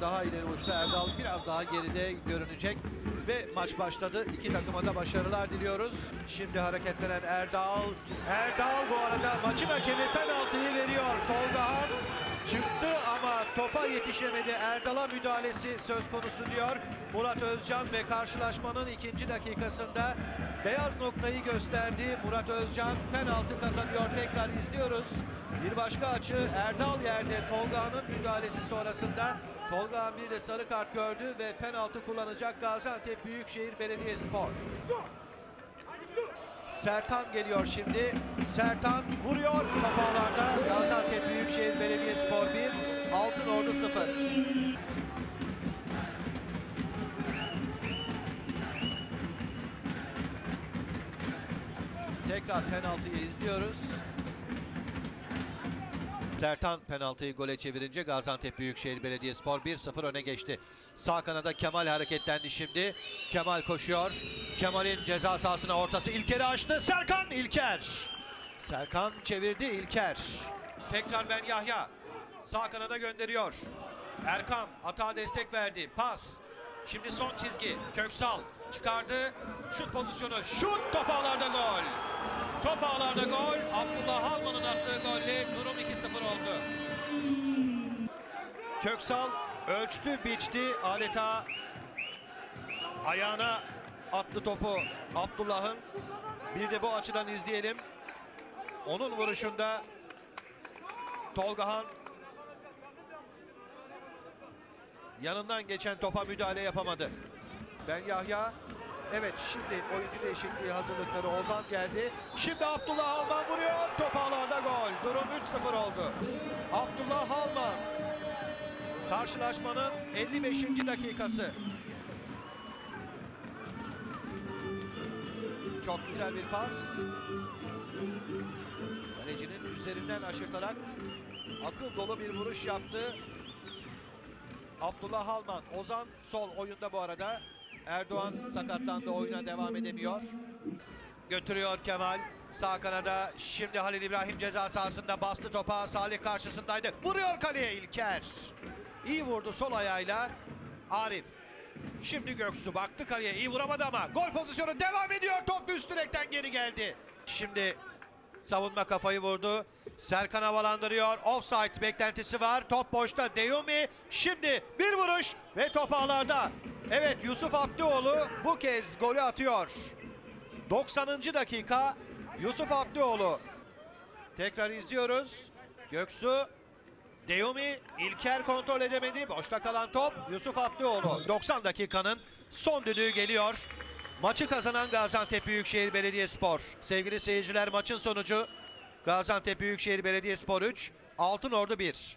daha ileri uçta. Erdal biraz daha geride görünecek. Ve maç başladı. İki takıma da başarılar diliyoruz. Şimdi hareketlenen Erdal. Erdal bu arada maçın hakemi penaltıyı veriyor. Tolgahan topa yetişemedi. Erdal'a müdahalesi söz konusu diyor. Murat Özcan ve karşılaşmanın ikinci dakikasında beyaz noktayı gösterdi. Murat Özcan penaltı kazanıyor. Tekrar izliyoruz. Bir başka açı Erdal yerde Tolga'nın müdahalesi sonrasında Tolga bir de sarı kart gördü ve penaltı kullanacak Gaziantep Büyükşehir Belediyespor. Sertan geliyor şimdi. Sertan vuruyor top ağlarda. Gaziantep Büyükşehir Belediyespor 1, Tekrar penaltıyı izliyoruz. Sertan penaltıyı gole çevirince Gaziantep Büyükşehir Belediyespor 1-0 öne geçti. Sağ kanada Kemal hareketlendi şimdi. Kemal koşuyor. Kemal'in ceza sahasına ortası İlker'i açtı. Serkan İlker. Serkan çevirdi İlker. Tekrar Ben Yahya. Sağ kanada gönderiyor. Erkan atağa destek verdi. Pas. Şimdi son çizgi. Köksal çıkardı. Şut pozisyonu. Şut top ağlarda gol. Top ağlarda gol. Abdullah Halman'ın attığı golle durum 2-0 oldu. Köksal ölçtü, biçti. Adeta ayağına attı topu Abdullah'ın. Bir de bu açıdan izleyelim. Onun vuruşunda Tolgahan yanından geçen topa müdahale yapamadı. Ben Yahya Evet şimdi oyuncu değişikliği hazırlıkları Ozan geldi. Şimdi Abdullah Halman vuruyor. Top ağlarda gol. Durum 3-0 oldu. Abdullah Halman. Karşılaşmanın 55. dakikası. Çok güzel bir pas. Kalecinin üzerinden aşırtarak akıl dolu bir vuruş yaptı. Abdullah Halman. Ozan sol oyunda bu arada. Erdoğan sakatlandı oyuna devam edemiyor. Götürüyor Kemal. Sağ kanada şimdi Halil İbrahim ceza sahasında bastı topa. Salih karşısındaydı. Vuruyor kaleye İlker. İyi vurdu sol ayağıyla. Arif. Şimdi Göksu baktı kaleye. iyi vuramadı ama gol pozisyonu devam ediyor. Top üst direkten geri geldi. Şimdi savunma kafayı vurdu. Serkan havalandırıyor. Offside beklentisi var. Top boşta. Deyumi şimdi bir vuruş ve top ağlarda. Evet Yusuf Abdioğlu bu kez golü atıyor. 90. dakika Yusuf Abdioğlu. Tekrar izliyoruz. Göksu Deyumi İlker kontrol edemedi. Boşta kalan top Yusuf Abdioğlu. 90 dakikanın son düdüğü geliyor. Maçı kazanan Gaziantep Büyükşehir Belediyespor. Sevgili seyirciler maçın sonucu Gaziantep Büyükşehir Belediyespor 3, Altınordu 1.